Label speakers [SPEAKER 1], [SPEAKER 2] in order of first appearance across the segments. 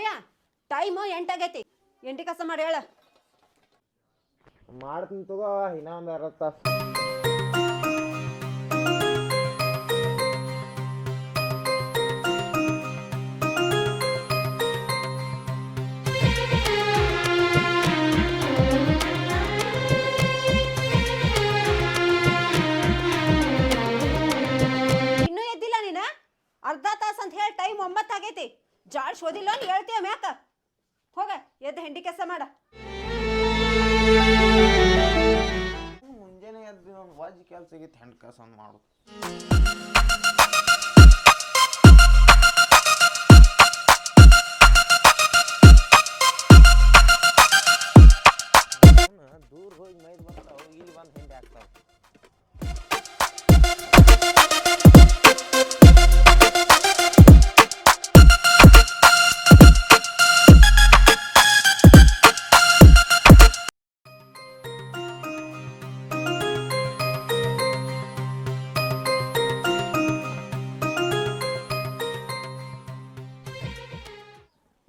[SPEAKER 1] ರವ್ಯಾ time ಎಂಟಾಗೈತಿ ಎಂಟಿ ಕಸ ಮಾಡಿ ಹೇಳ.
[SPEAKER 2] ಮಾಡ್ತೀನಿ ತಗೋ ಇನ್ನೊಂದು ಅರ್ಧ ತಾಸು.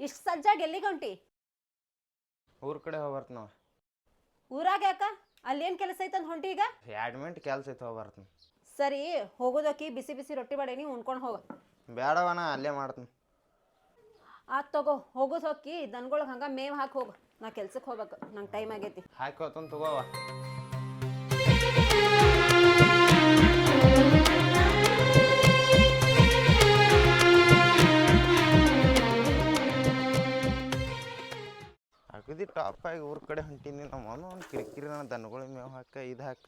[SPEAKER 1] ಇಷ್ಟು ಸಜ್ಜಾಗಿ ಎಲ್ಲಿಗೆ ಹೊಂಟಿ?
[SPEAKER 2] ಊರ ಕಡೆ ಹೋಗ್ಬರ್ತ ನಾವು
[SPEAKER 1] ಊರಾಗ ಯಾಕ? ಅಲ್ಲೇನ್ ಕೆಲಸ ಐತಂತ ಹೊಂಟಿ ಈಗ?
[SPEAKER 2] ಎರಡು ಮಿನಿಟ್ ಕೆಲಸ ಐತೆ ಹೋಗಿ
[SPEAKER 1] ಸರಿ ಹೋಗೋದಕ್ಕೆ ಬಿಸಿ ಬಿಸಿ ರೊಟ್ಟಿ ಮಾಡೇನಿ ಉಣ್ಕೊಂಡು ಹೋಗ.
[SPEAKER 2] ಬೇಡವನ ಅಲ್ಲೇ ಮಾಡ್ತೀನಿ.
[SPEAKER 1] ಆತ್ ತಗೋ ಹೋಗೋದು ಹೊಕ್ಕಿ ದನ್ಗೊಳಗೆ ಹಂಗ ಮೇವ್ ಹಾಕಿ ಹೋಗು. ನಾ ಕೆಲ್ಸಕ್ಕೆ ಹೋಗ್ಬೇಕು ನಂಗೆ ಟೈಮ್ ಆಗೈತಿ.
[SPEAKER 2] ಹಾಕಿ ತಗೋವ ಅಗದಿ ಟಾಪ್ ಆಗಿ ಊರ ಕಡೆ ಹೊಂಟೀನಿ ನಮ್ಮ ಅವನು ಒಂದು ಕಿರಿಕಿರಿ ನನ್ನ ದನಗಳ ಮೇವು ಹಾಕ ಇದು ಹಾಕ.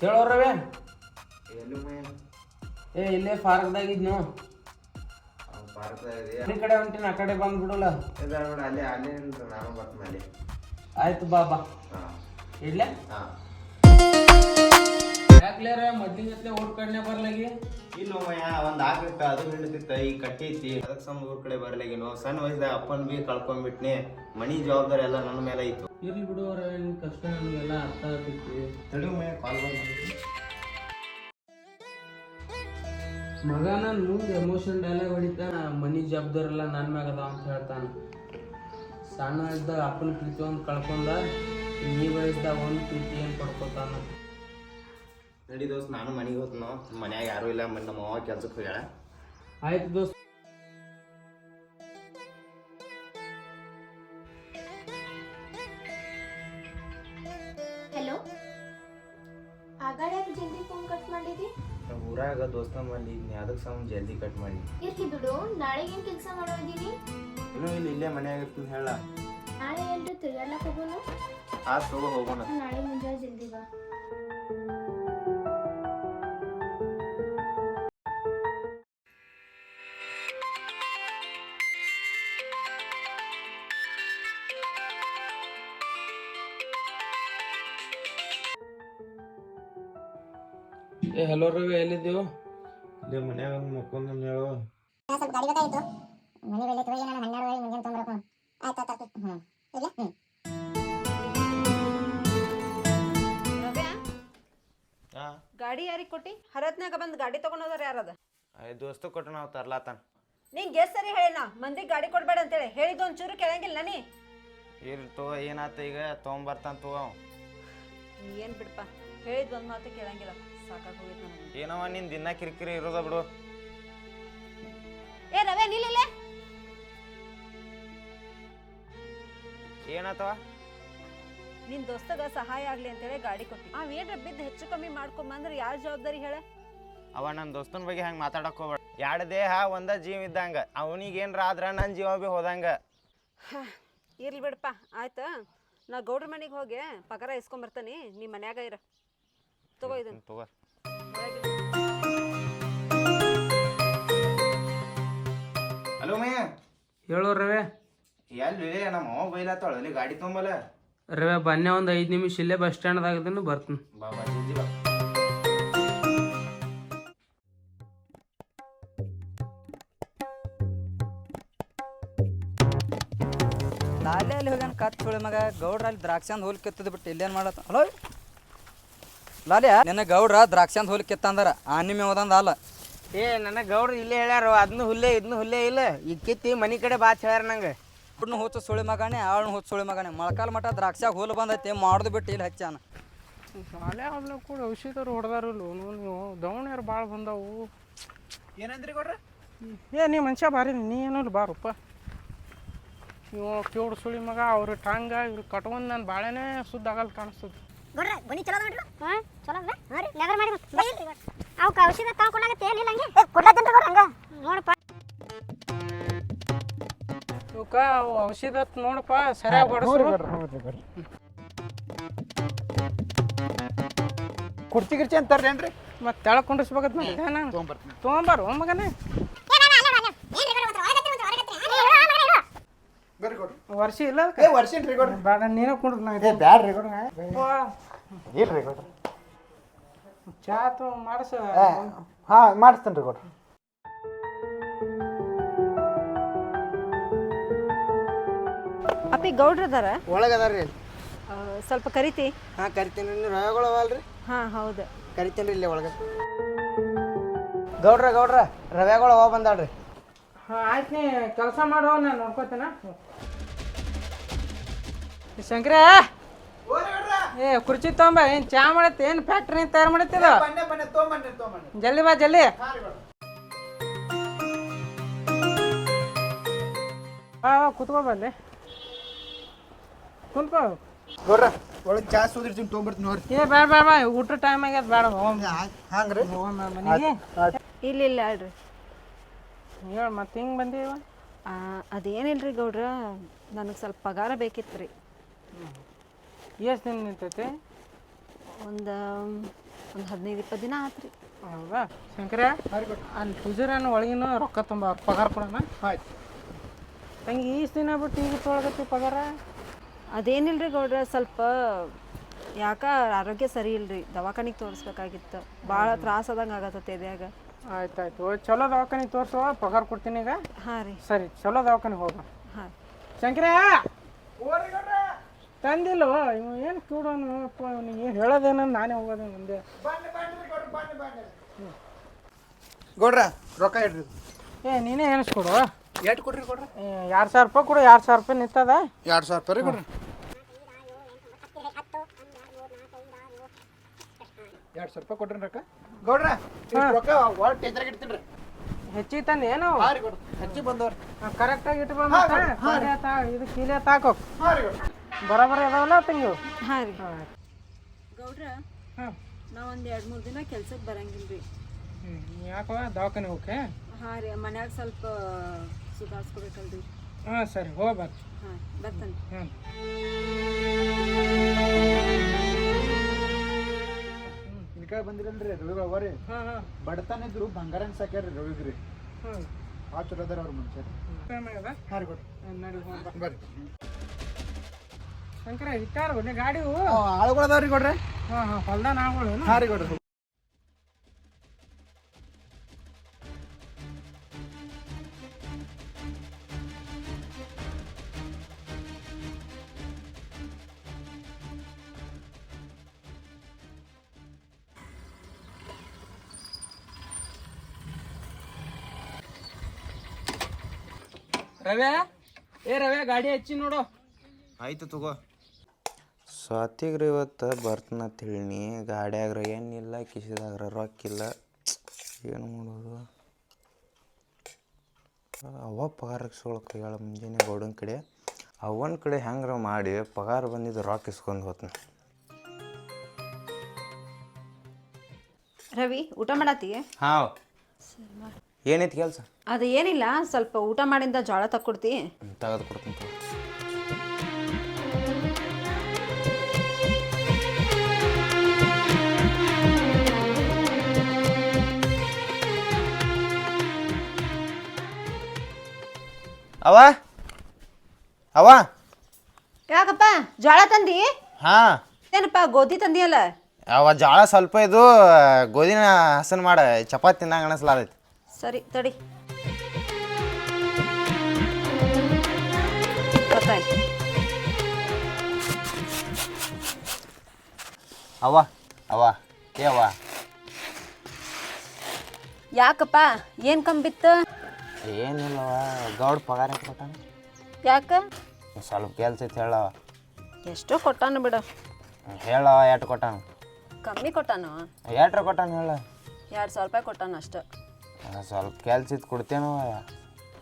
[SPEAKER 3] ಹೇಳೋರವೇ
[SPEAKER 2] ಎಲ್ಲಿ
[SPEAKER 3] ಏ ಇಲ್ಲೇ ಪಾರ್ಕ್ದಾಗಿದ್ ನೀವು ಈ ಕಡೆ ಹೊಂಟಿನ ಆ ಕಡೆ ಬಂದ್ಬಿಡಲ್ಲ.
[SPEAKER 2] ಅಲ್ಲೇ ಅಲ್ಲೇ ನಾನು ಬರ್ತೀನಿ ಅಲ್ಲೇ.
[SPEAKER 3] ಆಯ್ತು ಬಾ ಬಾ.
[SPEAKER 2] ಹಾಂ.
[SPEAKER 3] ಇಡ್ಲೆ? ಯಾಕ್ಲೇರ ಮದ್ದಿಗತ್ಲೆ ಊರ್ ಕಡೆನೆ ಬರ್ಲಾಗಿ?
[SPEAKER 2] ಇಲ್ಲ ಮಯ್ಯ ಒಂದ್ ಆಕಳಿತ್ತ ಅದು ಹಿಡಿದಿತ್ತ ಈ ಕಟ್ಟಿತಿ ಅದಕ್ಕೆ ಸಮ ಊರ್ ಕಡೆ ಬರ್ಲಾಗಿನು ಸಣ್ಣ ವಯಸ್ಸದಾಗ ಅಪ್ಪನ್ ಬಿ ಕಳ್ಕೊಂಡ್ಬಿಟ್ನಿ ಮನಿ ಜವಾಬ್ದಾರಿ ಎಲ್ಲ ನನ್ನ ಮೇಲೆ ಐತು
[SPEAKER 3] ಇರ್ಲಿ ಬಿಡು ಅವ್ರ ಕಷ್ಟ ನಮ್ಗೆಲ್ಲ ಅರ್ಥ ಆಗ್ತೈತಿ
[SPEAKER 2] ತಡಿ ಮಯ್ಯ ಕಾಲ್ ಬಂದ
[SPEAKER 3] ಮಗ ನನ್ ಮುಂದೆ ಎಮೋಷನ್ ಡೈಲಾಗ್ ಹೊಡಿತಾನ ಮನಿ ಜವಾಬ್ದಾರ ಎಲ್ಲ ನನ್ ಮ್ಯಾಗ ಅದಾವ ಅಂತ ಹೇಳ್ತಾನ. ಸಣ್ಣ ಇದ್ದಾಗ ಅಪ್ಪನ ಪ್ರೀತಿ ಒಂದು ಕಳ್ಕೊಂಡ ಈ ವಯಸ್ಸದಾಗ ಒಂದು ಪ್ರೀತಿ ಏನ್ ಪಡ್ಕೊತಾನ.
[SPEAKER 2] ನಡಿ ದೋಸ್ತ್ ನಾನು ಮನೆಗೆ ಹೋದ್ನು ಮನ್ಯಾಗ ಯಾರು ಇಲ್ಲ ಮ- ನಮ್ಮ ಅವ್ವ ಕೆಲ್ಸಕ್ಕೆ ಹೋಗ್ಯಾಳ.
[SPEAKER 3] ಆಯ್ತು ದೋಸ್ತ್
[SPEAKER 2] ಊರಾಗ ದೋಸ್ತ ಬಂದಿದ್ನಿ ಅದಕ್ಕೆ ಸಮ ಜಲ್ದಿ ಕಟ್ ಮಾಡಿ.
[SPEAKER 4] ಇರ್ತಿ ಬಿಡು ನಾಳೆ ಏನ್ ಕೆಲಸ ಮಾಡೋದಿನಿ
[SPEAKER 2] ಇನ್ನು ಇಲ್ಲಿ ಇಲ್ಲೇ ಮನೆಯಾಗ ಇರ್ತೀನಿ ಹೇಳ.
[SPEAKER 4] ನಾಳೆ ಎಲ್ರು ತಿರ್ಗಾಡ್ಲಕ್ ಹೋಗೋಣ
[SPEAKER 2] ಆ ತಗೋ ಹೋಗೋಣ.
[SPEAKER 4] ನಾಳೆ ಮುಂಜಾನೆ ಜಲ್ದಿ ಬಾ.
[SPEAKER 3] ಹಲೋ ರವಿ ಎಲ್ಲಿದ್ದೀವು
[SPEAKER 2] ಇಲ್ಲಿ ಮನ್ಯಾಗ ಮಕ್ಕೊಂದ್ ಹೇಳು.
[SPEAKER 5] ಸ್ವಲ್ಪ ಗಾಡಿ ಬೇಕಾಗಿತ್ತು ಮನೆ ಬೆಲೆ ತೊಗೊಳ್ಳಿ ನಾನು ಹನ್ನೆರಡು ವರೆಗೆ ಮುಂಜಾನೆ ತೊಗೊಂಬರಬೇಕು ಆಯ್ತು ಆಯ್ತು ಹ್ಞೂ ಇಲ್ಲ ಹ್ಞೂ
[SPEAKER 1] ರವ್ಯಾ
[SPEAKER 2] ಹಾ.
[SPEAKER 1] ಗಾಡಿ ಯಾರಿಗೆ ಕೊಟ್ಟಿ? ಹರತ್ನಾಗ ಬಂದು ಗಾಡಿ ತಗೊಂಡೋದ್ರ ಯಾರದ
[SPEAKER 2] ಐದು ದೋಸ್ತ ಕೊಟ್ಟು ನಾವು ತರ್ಲಾತಾನ.
[SPEAKER 1] ನಿಂಗೆ ಎಷ್ಟು ಸರಿ ಹೇಳಿನ ಮಂದಿಗೆ ಗಾಡಿ ಕೊಡ್ಬೇಡ ಅಂತೇಳಿ. ಹೇಳಿದ್ದು ಒಂಚೂರು ಕೇಳಂಗಿಲ್ಲ ನೀ
[SPEAKER 2] ಇರ್ಲಿ ತಗೋ ಏನಾತ ಈಗ? ತೊಗೊಂಬರ್ತಾನ ತಗೋ.
[SPEAKER 1] ಏನ್ ಬಿಡಪ್ಪ ಹೇಳಿದ್ದು ಒಂದು ಮಾತು ಕೇಳಂಗಿಲ್ಲ. ಸಾಕಾಗಿ ಹೋಗಿತ್ತು ನನಗೆ
[SPEAKER 2] ಏನವ ನಿನ್ ದಿನ ಕಿರಿಕಿರಿ ಇರೋದ ಬಿಡು.
[SPEAKER 1] ಏ ರವೆ ನಿಲ್ಲಿಲ್ಲೇ
[SPEAKER 2] ಏನಾತವ
[SPEAKER 1] ನಿನ್ ದೋಸ್ತಗ ಸಹಾಯ ಆಗ್ಲಿ ಅಂತೇಳಿ ಗಾಡಿ ಕೊಟ್ಟಿ ಅವ್ ಏನ್ರ ಬಿದ್ದು ಹೆಚ್ಚು ಕಮ್ಮಿ ಮಾಡ್ಕೊಂಬಂದ್ರೆ ಯಾರ ಜವಾಬ್ದಾರಿ ಹೇಳ?
[SPEAKER 2] ಅವ ನನ್ನ ದೋಸ್ತನ ಬಗ್ಗೆ ಹಂಗೆ ಮಾತಾಡಕ್ ಹೋಗ್ಬೇಡ. ಎರಡು ದೇಹ ಒಂದ ಜೀವ ಇದ್ದಂಗ. ಅವನಿಗೆ ಏನ್ರ ಆದ್ರ ನನ್ನ ಜೀವ ಬಿ ಹೋದಂಗ.
[SPEAKER 1] ಇರ್ಲಿ ಬಿಡಪ್ಪ ಆಯ್ತಾ? ನಾ ಗೌಡ್ರ ಮನೆಗೆ ಹೋಗಿ ಪಗಾರ ಇಸ್ಕೊಂಬರ್ತಾನೆ ನೀ ಮನ್ಯಾಗ ಇರ. ತಗೋ ಇದನ್ನ.
[SPEAKER 2] ತಗೋ. ಹಲೋ ಮಯ್ಯ.
[SPEAKER 3] ಹೇಳೋ ರವೆ.
[SPEAKER 2] ಎಲ್ಲಿ ನಮ್ಮ ಅವ ಬೈಲಾತಾಳ ಅಲ್ಲಿ ಗಾಡಿ ತೊಂಬಲ್ಲ
[SPEAKER 3] ರವೆ ಬನ್ನೆ ಒಂದು ಐದು ನಿಮಿಷ ಇಲ್ಲೇ ಬಸ್ ಸ್ಟ್ಯಾಂಡ್ ಇದನ್ನು ಬರ್ತೀನಿ.
[SPEAKER 2] ಬಾ ಬಾ ಜಲ್ದಿ ಬಾ.
[SPEAKER 6] ಅಲ್ಲಿ ಹೋಗ್ಯಾನ ಕತ್ ಸುಳಿ ಮಗ ಗೌಡ್ರ ಅಲ್ಲಿ ದ್ರಾಕ್ಷಿ ಅಂದ್ ಹೋಲ್ ಕೆತ್ತದ ಬಿಟ್ಟು ಇಲ್ಲೇನ್ ಮಾಡತ್ತ? ಹಲೋ? ಲಾಲೆ ನಿನ್ನ ಗೌಡ್ರ ದ್ರಾಕ್ಷಂದ್ ಹೋಲ್ ಕಿತ್ತಂದಾರ ಆನಿಮೆ ಹೋದಂದ ಅಲ್ಲ.
[SPEAKER 7] ಏ ನನಗೆ ಗೌಡ್ರು ಇಲ್ಲೇ ಹೇಳ್ಯಾರ. ಅದನ್ನು ಹುಲ್ಲೆ ಇದನ್ನು ಹುಲ್ಲೆ ಇಲ್ಲ. ಈಗ ಕಿತ್ತಿ ಮನೆ ಕಡೆ ಬಾತ್ ಹೇಳ್ಯಾರ ನಂಗೆ.
[SPEAKER 6] ಹುಡ್ನ ಹುಚ್ಚ ಸುಳಿ ಮಗನೆ ಆಳ್ನ ಹುಚ್ಚ ಸುಳಿ ಮಗನೆ. ಮೊಳಕಾಲ ಮಠ ದ್ರಾಕ್ಷಾಗ ಹೋಲ್ ಬಂದೈತಿ ಮಾಡೋದು ಬಿಟ್ಟು ಇಲ್ಲಿ ಹಚ್ಚಾನ
[SPEAKER 7] ಶಾಲೆ ಅವ್ನ ಕೂಡ ಔಷಧರು ಹೊಡೆದಾರು ನೀವು ದವಣ್ಯಾರು ಭಾಳ ಬಂದಾವು.
[SPEAKER 8] ಏನಂದ್ರಿ ಗೌಡ್ರ?
[SPEAKER 7] ಏ ನೀ ಮನುಷ್ಯ ಬಾರಿ ನೀ ಏನಲ್ಲ ಬಾರಪ್ಪ. ನೀವು ಕೇವ್ಡು ಸುಳಿ ಮಗ ಅವ್ರ ಟಾಂಗ ಇವ್ರು ಕಟ್ಕೊಂಡು ನಾನು ಭಾಳನೇ ಸುದ್ದ ಆಗಲ್ಲ ಕಾಣಿಸ್ತದೆ.
[SPEAKER 5] ನೋಡ್ರ ಬನ್ನಿ ಚಲೋ ನೋಡ್ರಿ ಹಾ ಚಲೋ ಅಲ್ಲ ಹಾ ರೀ. ಲೆದರ್ ಮಾಡಿ ಅವಕ್ಕೆ ಔಷಧ ತಗೊಂಡಾಗತ್ತೆ ಏನಿಲ್ಲ ಹಂಗೆ? ಕೊಡ್ಲಾತೀನಿ ಕೊಡ್ರಿ ಹಂಗ? ನೋಡಪ್ಪ.
[SPEAKER 7] ಇವಕ್ಕ ಅವು ಔಷಧ ಹತ್ ನೋಡಪ್ಪ ಸರಿಯಾಗಿ
[SPEAKER 8] ಕುರ್ಚಿ ಗಿರ್ಚಿ ಅಂತಾರೇನ್ರಿ
[SPEAKER 7] ಮತ್ತೆ ತೆಳಗ್ ಕುಂಡ್ರಿಸ್ಬೇಕತ್ ನಾನು
[SPEAKER 8] ತೊಗೊಂಬರ್ತೀನಿ.
[SPEAKER 7] ತೊಗೊಂಬಾರು ಮಗನೇ
[SPEAKER 8] ಬರ್ರಿ ಕೊಡ್ರಿ
[SPEAKER 7] ವರ್ಷ ಇಲ್ಲ
[SPEAKER 8] ಏ ರೀ ಕೊಡ್ರಿ?
[SPEAKER 7] ಬೇಡ ನೀನೇ ಕುಂಡ್ರಿ ನಾ
[SPEAKER 8] ಏ ಬ್ಯಾಡ್ರಿ ಕೊಡ್ರಿ. ಇಲ್ರಿ ಕೊಡ್ರಿ.
[SPEAKER 7] ಚಾ ತು ಮಾಡಿಸ.
[SPEAKER 8] ಹಾ ಮಾಡಿಸ್ತೇನೆ ರೀ ಕೊಡ್ರಿ.
[SPEAKER 1] ಅಪ್ಪಿ
[SPEAKER 7] ಒಳಗೆ ಅದಾರ ರೀ
[SPEAKER 1] ಸ್ವಲ್ಪ ಕರಿತಿ?
[SPEAKER 7] ಹಾಂ ಕರಿತೀನಿ ನೀವು ರವೆಗಳು ಅವಲ್ರಿ
[SPEAKER 1] ಹಾ ಹೌದು.
[SPEAKER 7] ಕರಿತೀನಿ ರೀ ಇಲ್ಲೇ ಒಳಗೆ. ಗೌಡ್ರ ಗೌಡ್ರ ರವೆಗಳು ಅವ ಬಂದಾಳ್ರಿ. ಹಾಂ ಆಯ್ತು ನೀ ಕೆಲಸ ಮಾಡೋ ನಾನು ನೋಡ್ಕೋತೇನ. ಶಂಕರ! ಏ ಕುರ್ಚಿ ತೊಂಬ ಏನು ಚಾ ಮಾಡತ್ತೆ? ಏನ್ ಫ್ಯಾಕ್ಟ್ರಿ ತಯಾರು ಮಾಡತ್ತಿದ ಜಲ್ದಿ ಬಾ ಜಲ್ದಿ. ಬಾ ಬಾ ಕುತ್ಕೋ ಬಲ್ಲಿ ಕುಂತ್ಕೋ.
[SPEAKER 8] ಒಳಗೆ ಚಾ ಸೋದಿರ್ತೀನಿ ತೊಗೊಂಬರ್ತೀನಿ ನೋಡ್ರಿ.
[SPEAKER 7] ಏ ಬೇಡ ಬೇಡ ಬಾ ಊಟ ಟೈಮ್ ಆಗ್ಯದ ಬೇಡ ಹೋಗ್
[SPEAKER 8] ಹಂಗ್ರಿ?
[SPEAKER 7] ಮನೆಗೆ.
[SPEAKER 1] ಇಲ್ಲ ಇಲ್ಲ ಅಲ್ರಿ
[SPEAKER 7] ಹೇಳ ಮತ್ತೆ ಹಿಂಗೆ ಬಂದೀವ
[SPEAKER 1] ಆ, ಅದೇನಿಲ್ರಿ ಗೌಡ್ರ ನನಗೆ ಸ್ವಲ್ಪ ಪಗಾರ ಬೇಕಿತ್ತು ರೀ
[SPEAKER 7] ಎಷ್ಟು ದಿನ ನಿಂತೈತಿ?
[SPEAKER 1] ಒಂದು ಒಂದು ಹದಿನೈದು ಇಪ್ಪತ್ತು ದಿನ ಆತ್ರಿ.
[SPEAKER 7] ಹೌದಾ? ಶಂಕರ ಅಲ್ಲಿ ಪೂಜಾರನ ಒಳಗಿನ ರೊಕ್ಕ ತುಂಬ ಪಗಾರ ಕೊಡೋಣ?
[SPEAKER 8] ಆಯ್ತು.
[SPEAKER 7] ತಂಗಿ ಈಸ್ ದಿನ ಬಿಟ್ಟು ಈಗ ತೊಳಗತ್ತಿ ಪಗಾರ?
[SPEAKER 1] ಅದೇನಿಲ್ರಿ ಗೌಡ್ರ ಸ್ವಲ್ಪ ಯಾಕ ಆರೋಗ್ಯ ಸರಿ ಇಲ್ರಿ ದವಾಖಾನಿಗೆ ತೋರಿಸ್ಬೇಕಾಗಿತ್ತು. ಭಾಳ ತ್ರಾಸ ಆದಂಗೆ ಆಗತ್ತೈತೆ ಎದ್ಯಾಗ
[SPEAKER 7] ಆಯ್ತು ಆಯ್ತು ಚಲೋ ದವಾಖಾನೆ ತೋರಿಸುವ ಪಗಾರ ಕೊಡ್ತೀನಿ ಈಗ?
[SPEAKER 1] ಹಾಂ ರೀ.
[SPEAKER 7] ಸರಿ ಚಲೋ ದವಾಖಾನೆ ಹೋಗ
[SPEAKER 1] ಹಾಂ.
[SPEAKER 7] ಶಂಕರ! ತಂದಿಲ್ಲ ಇವ ಏನು ಕೂಡೋನು ಅವನಿಗೆ ಹೇಳೋದೇನ ನಾನೇ ಹೋಗೋದು ಮುಂದೆ.
[SPEAKER 8] ಗೌಡ್ರ ರೊಕ್ಕ ಇಡ್ರಿ.
[SPEAKER 7] ಏ ನೀನೇ ಎಣಿಸ್ಕೊಡು.
[SPEAKER 8] ಎಷ್ಟು ಕೊಡ್ರಿ ಕೊಡ್ರಿ?
[SPEAKER 7] ಎರಡು ಸಾವಿರ ರೂಪಾಯಿ ಕೊಡು ಎರಡು ಸಾವಿರ ರೂಪಾಯಿ ನಿಂತದ.
[SPEAKER 8] ಎರಡು ಸಾವಿರ ರೂಪಾಯಿ ಕೊಡ್ರಿ. ಎರಡು ಸಾವಿರ ರೂಪಾಯಿ ಕೊಡ್ರಿ ರೊಕ್ಕ. ಗೌಡ್ರ ರೊಕ್ಕ ಒಳಗೆ ಟೇಜರಾಗ ಇಡ್ತೀನಿ ರೀ.
[SPEAKER 7] ಹೆಚ್ಚಿಗೆ ತಂದು ಏನು.
[SPEAKER 8] ಹೆಚ್ಚಿಗೆ ಬಂದವ್ರಿ.
[SPEAKER 7] ಕರೆಕ್ಟಾಗಿ ಇಟ್ಟು ಬಂದ ಇದು ಕೀಲೆ ತಾಕೋ ಬರೋಬರಿ ಅದಾವಲ್ಲ ತಂಗಿ?
[SPEAKER 1] ಹಾಂ ರೀ.
[SPEAKER 7] ಹಾಂ
[SPEAKER 1] ಗೌಡ್ರ
[SPEAKER 7] ಹಾಂ.
[SPEAKER 1] ನಾವು ಒಂದು ಎರಡು ಮೂರು ದಿನ ಕೆಲ್ಸಕ್ಕೆ ಬರಂಗಿಲ್ಲ ರೀ.
[SPEAKER 7] ಹ್ಞೂ ಯಾಕವ ದವಾಖಾನೆ ಹೋಗಕ್ಕೆ
[SPEAKER 1] ಹಾಂ ರೀ ಮನ್ಯಾಗ ಸ್ವಲ್ಪ ಸುಧಾರಿಸ್ಕೋಬೇಕಲ್ರಿ.
[SPEAKER 7] ಹಾಂ ಸರಿ ಹೋಗಿ ಬರ್ರಿ.
[SPEAKER 1] ಹಾಂ ಬರ್ತೇನೆ
[SPEAKER 7] ಹ್ಞೂ
[SPEAKER 8] ಇದಕ್ಕೆ ಬಂದಿರಲ್ರಿ ರವಿಗಳು ಅವರಿ
[SPEAKER 7] ಹಾಂ ಹಾಂ.
[SPEAKER 8] ಬಡತನ ಇದ್ರು ಬಂಗಾರ ಸಾಕ್ಯಾರ ರವಿಗ್ರಿ
[SPEAKER 7] ಹ್ಞೂ
[SPEAKER 8] ಆ ಚಲೋ ಅದಾರ ಅವ್ರ ಮನುಷ್ಯರು ಹಾಂ ರೀ. ಬರ್ರಿ.
[SPEAKER 7] ಶಂಕರ ಇಟ್ಟಾರ ಬನ್ನಿ ಗಾಡಿ
[SPEAKER 8] ಆಳುಗಳು ಅದಾವ್ರಿ ಕೊಡ್ರಿ
[SPEAKER 7] ಹಾಂ ಹಾಂ ಹೊಲ್ದಾನ ಆಗಳು
[SPEAKER 8] ಹಾಂ ರೀ ಕೊಡ್ರಿ
[SPEAKER 7] ರವ್ಯಾ ಏ ರವ್ಯಾ ಗಾಡಿ ಹಚ್ಚಿ ನೋಡು.
[SPEAKER 2] ಆಯ್ತು ತಗೋ. ಸ್ವಾತಿಗ್ರಿ ಇವತ್ತು ಬರ್ತನ ತಿಳಿನಿ ಗಾಡ್ಯಾಗ್ರ ಏನಿಲ್ಲ ಕಿಸಿದಾಗ್ರ ರೊಕ್ಕಿಲ್ಲ. ಏನು ಮಾಡೋದು? ಅವ ಪಗಾರ ಇಸ್ಕೊಳಕ್ಕೆ ಹೇಳ ಮುಂಜಾನೆ ಗೌಡನ ಕಡೆ. ಅವನ ಕಡೆ ಹೆಂಗ್ರ ಮಾಡಿ ಪಗಾರ ಬಂದಿದ್ದು ರೊಕ್ಕ ಇಸ್ಕೊಂಡು ಹೋತ್ನ.
[SPEAKER 1] ರವಿ ಊಟ ಮಾಡತ್ತಿ?
[SPEAKER 2] ಹಾಂ. ಏನೈತಿ ಕೆಲಸ?
[SPEAKER 1] ಅದು ಏನಿಲ್ಲ ಸ್ವಲ್ಪ ಊಟ ಮಾಡಿಂದ ಜೋಳ ತಕ್ಕೊಡ್ತಿ.
[SPEAKER 2] ತೆಗೆದು ಕೊಡ್ತೀನಿ ಅವ? ಅವ?
[SPEAKER 1] ಯಾಕಪ್ಪ? ಜೋಳ ತಂದಿ?
[SPEAKER 2] ಹಾ.
[SPEAKER 1] ಏನಪ್ಪ ಗೋಧಿ ತಂದಿಯಲ್ಲ?
[SPEAKER 2] ಅವ ಜೋಳ ಸ್ವಲ್ಪ ಇದು ಗೋಧಿನ ಹಸನ್ ಮಾಡ ಚಪಾತಿ ತಿನ್ನಂಗ ಅನಿಸ್ಲಾದೈತಿ
[SPEAKER 1] ಸರಿ ತಡಿ. ಗೊತ್ತಾಯ್ತು.
[SPEAKER 2] ಅವ ಅವ ಏ ಅವ?
[SPEAKER 1] ಯಾಕಪ್ಪ? ಏನು ಕಂಬಿತ್ತು?
[SPEAKER 2] ಏನಿಲ್ಲವ ಗೌಡ್ ಪಗಾರ ಎಷ್ಟ್ ಕೊಟ್ಟಾನ.
[SPEAKER 1] ಯಾಕೆ?
[SPEAKER 2] ಸ್ವಲ್ಪ ಕೆಲ್ಸ ಐತಿ ಹೇಳವ.
[SPEAKER 1] ಎಷ್ಟೋ ಕೊಟ್ಟಾನ ಬಿಡು.
[SPEAKER 2] ಹೇಳವ ಎಟ್ ಕೊಟ್ಟಾನ?
[SPEAKER 1] ಕಮ್ಮಿ ಕೊಟ್ಟಾನು?
[SPEAKER 2] ಎಟ್ರ ಕೊಟ್ಟಾನ ಹೇಳ.
[SPEAKER 1] ಎರಡು ಸಾವಿರ ರೂಪಾಯಿ ಕೊಟ್ಟಾನ ಅಷ್ಟೆ.
[SPEAKER 2] ಸ್ವಲ್ಪ ಕೆಲ್ಸ ಇತ್ತು ಕೊಡ್ತೇನವ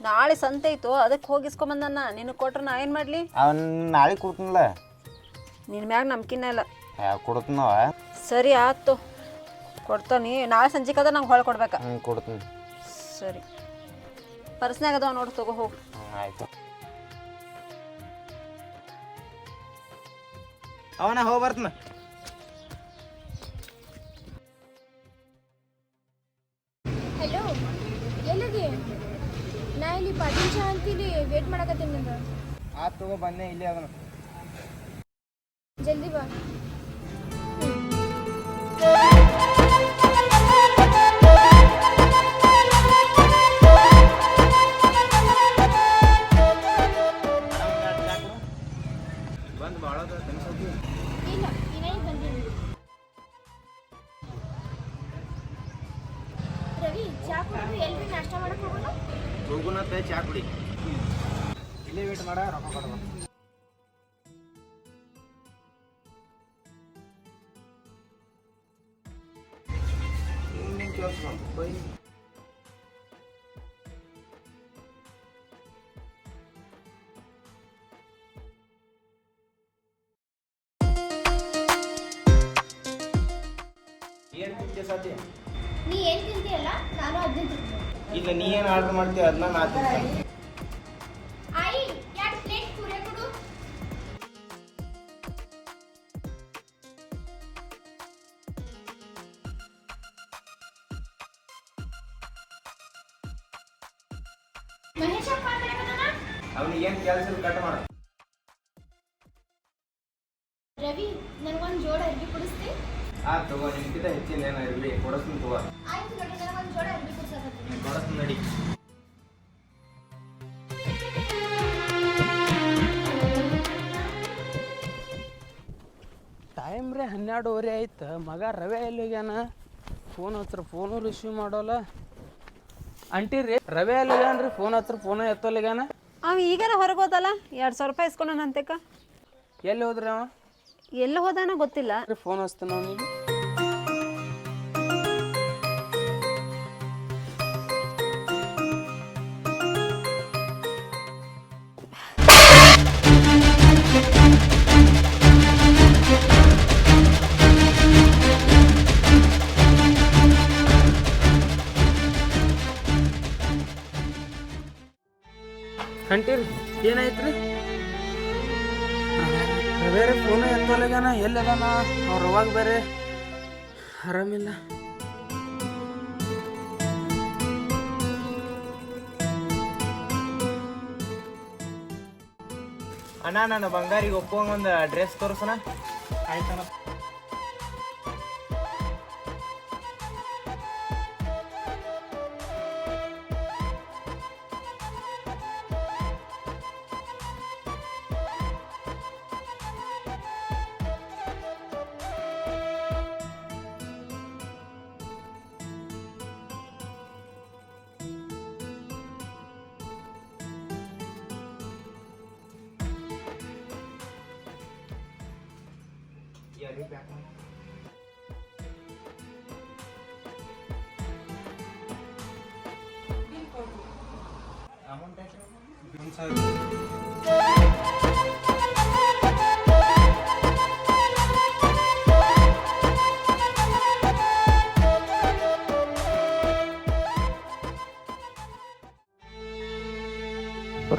[SPEAKER 1] ನಾಳೆ ಸಂತೆ ಐತು ಅದಕ್ಕೆ ಹೋಗಿಸ್ಕೊಂಬಂದನ್ನ ನಿನಗೆ ಕೊಟ್ರೆ ನಾ ಏನು ಮಾಡಲಿ?
[SPEAKER 2] ಅವನ್ ನಾಳೆ ಕೊಡ್ತೀನಲ್ಲ.
[SPEAKER 1] ನಿನ್ನ ಮ್ಯಾಗ ನಂಬಿಕೆನೇ ಇಲ್ಲ.
[SPEAKER 2] ಕೊಡ್ತೀನವ
[SPEAKER 1] ಸರಿ ಆಯ್ತು. ಕೊಡ್ತಾನೆ. ನಾಳೆ ಸಂಜೆಗೆ ಅದ ನಂಗೆ ಹೊಳೆ ಕೊಡ್ಬೇಕಾ?
[SPEAKER 2] ಹ್ಞೂ ಕೊಡ್ತೀನಿ.
[SPEAKER 1] ಸರಿ. ಪರ್ಸ್ನಾಗ ಅದಾವ ನೋಡಿ ತಗೋ ಹೋಗಿ.
[SPEAKER 2] ಆಯ್ತು. ಅವನ ಹೋಗಿ ಬರ್ತನ.
[SPEAKER 4] ಹಲೋ ಎಲ್ಲದಿ? ನಾ ಇಲ್ಲಿ ಪಾಟೀಲ್ ಶಾ ಅಂತೀನಿ ವೇಟ್ ಮಾಡಕತ್ತೀನಿ ನಿಂದ.
[SPEAKER 2] ಆತ್ ತಗೋ ಬಂದೆ ಇಲ್ಲಿ ಅದನ್ನ
[SPEAKER 4] ಜಲ್ದಿ ಬಾ. ಇಲ್ಲೇ
[SPEAKER 8] ವೇಟ್ ಮಾಡ ರೊಕ್ಕ ಕೊಡ್ಬೇಕು
[SPEAKER 2] ನಿನ್ ಕೆಲ್ಸ ಬಂತು, ಬೈ. ಏನ್ ತಿಂತೀಯ ಸತಿ
[SPEAKER 4] ನೀ ಏನ್ ತಿಂತೀಯಲ್ಲ ನಾನು ಅದನ್ನ ತಿಂತೀನಿ.
[SPEAKER 2] ಇಲ್ಲ ನೀ ಏನ್ ಆರ್ಡರ್ ಮಾಡ್ತೀಯ ಅದನ್ನ ನಾನು ತಿಂತೀನಿ. ಅವ್ನಿಗೆ ಏನ್ ಕೆಲಸ ಕಟ್ ಮಾಡ.
[SPEAKER 4] ರವಿ ನನಗೊಂದು ಜೋಡ ಅರ್ಬಿ ಕೊಡಿಸ್ತಿ?
[SPEAKER 2] ಆ ತಗೋ ನಿಮ್ಗಿಂತ ಹೆಚ್ಚಿನ ಏನೋ ಇರ್ಲಿ ಕೊಡಸ್ತೀನಿ ತಗೋ.
[SPEAKER 4] ಆಯ್ತು ನೋಡಿ ನನಗೊಂದು ಜೋಡ ಅರ್ಬಿ ಕೊಡ್ಸಕತ್ತೀನಿ.
[SPEAKER 2] ಕೊಡಸ್ತೀನಿ ನಡಿ.
[SPEAKER 3] ಟೈಮ್ ರೀ ಹನ್ನೆರಡುವರೆ ಆಯ್ತು. ಮಗ ರವೆ ಎಲ್ಲಿಗ್ಯಾನ? ಫೋನ್ ಹತ್ರ ಫೋನು ರಿಸೀವ್ ಮಾಡೋಲ್ಲ. ಅಂಟಿ ರೀ ರವೆ ಎಲ್ಲಿಗ್ಯಾನ ರೀ ಫೋನ್ ಹತ್ರ ಫೋನು ಎತ್ತೋಲಿಗ್ಯಾನ
[SPEAKER 1] ಅವ ಈಗಾರ ಹೊರಗೆ ಹೋದಲ್ಲ? ಎರಡು ಸಾವಿರ ರೂಪಾಯಿ ಅಂತೇಕ
[SPEAKER 3] ಎಲ್ಲಿ ಹೋದ್ರಿ ಅವ?
[SPEAKER 1] ಎಲ್ಲ ಹೋದಾನ ಗೊತ್ತಿಲ್ಲ.
[SPEAKER 3] ಫೋನ್ ಹಚ್ತಾನ ಅವನಿಗೆ? ಎಲ್ಲದಾನ ಅವ್ರ ಅವಾಗ ಬೇರೆ ಆರಾಮಿಲ್ಲ.
[SPEAKER 2] ಅಣ್ಣ ನಾನು ಬಂಗಾರಿಗೆ ಒಪ್ಪುವಂಗ ಒಂದು ಡ್ರೆಸ್ ತೋರಿಸೋಣ.
[SPEAKER 8] ಆಯ್ತಣ್ಣ.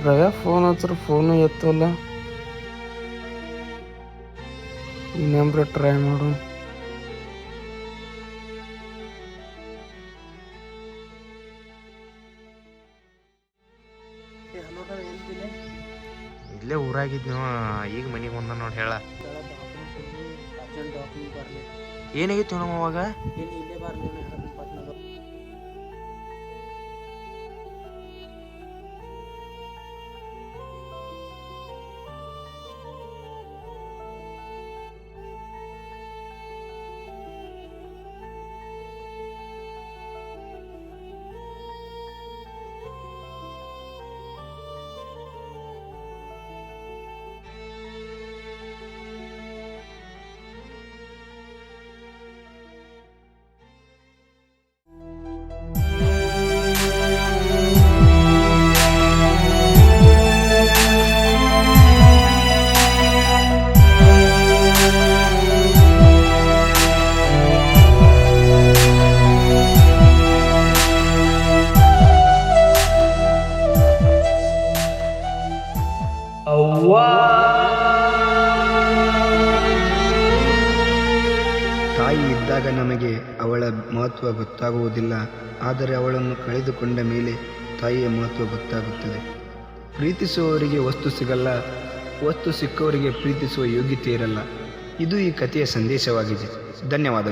[SPEAKER 3] ರವೆ ಫೋನ್ ಹತ್ರ ಫೋನು ಎತ್ತೋಲ್ಲ ಇನ್ನೊಬ್ರು ಟ್ರೈ ಮಾಡು.
[SPEAKER 2] ಇಲ್ಲೇ ಊರಾಗಿದ್ನು ಈಗ ಮನೆಗೆ ಬಂದ ನೋಡಿ ಹೇಳ. ಏನಾಗಿತ್ತು ನಮ್ಮ ಅವಾಗ
[SPEAKER 9] ಮಹತ್ವ ಗೊತ್ತಾಗುವುದಿಲ್ಲ. ಆದರೆ ಅವಳನ್ನು ಕಳೆದುಕೊಂಡ ಮೇಲೆ ತಾಯಿಯ ಮಹತ್ವ ಗೊತ್ತಾಗುತ್ತದೆ. ಪ್ರೀತಿಸುವವರಿಗೆ ವಸ್ತು ಸಿಗಲ್ಲ. ವಸ್ತು ಸಿಕ್ಕವರಿಗೆ ಪ್ರೀತಿಸುವ ಯೋಗ್ಯತೆ ಇರಲ್ಲ. ಇದು ಈ ಕಥೆಯ ಸಂದೇಶವಾಗಿದೆ. ಧನ್ಯವಾದಗಳು.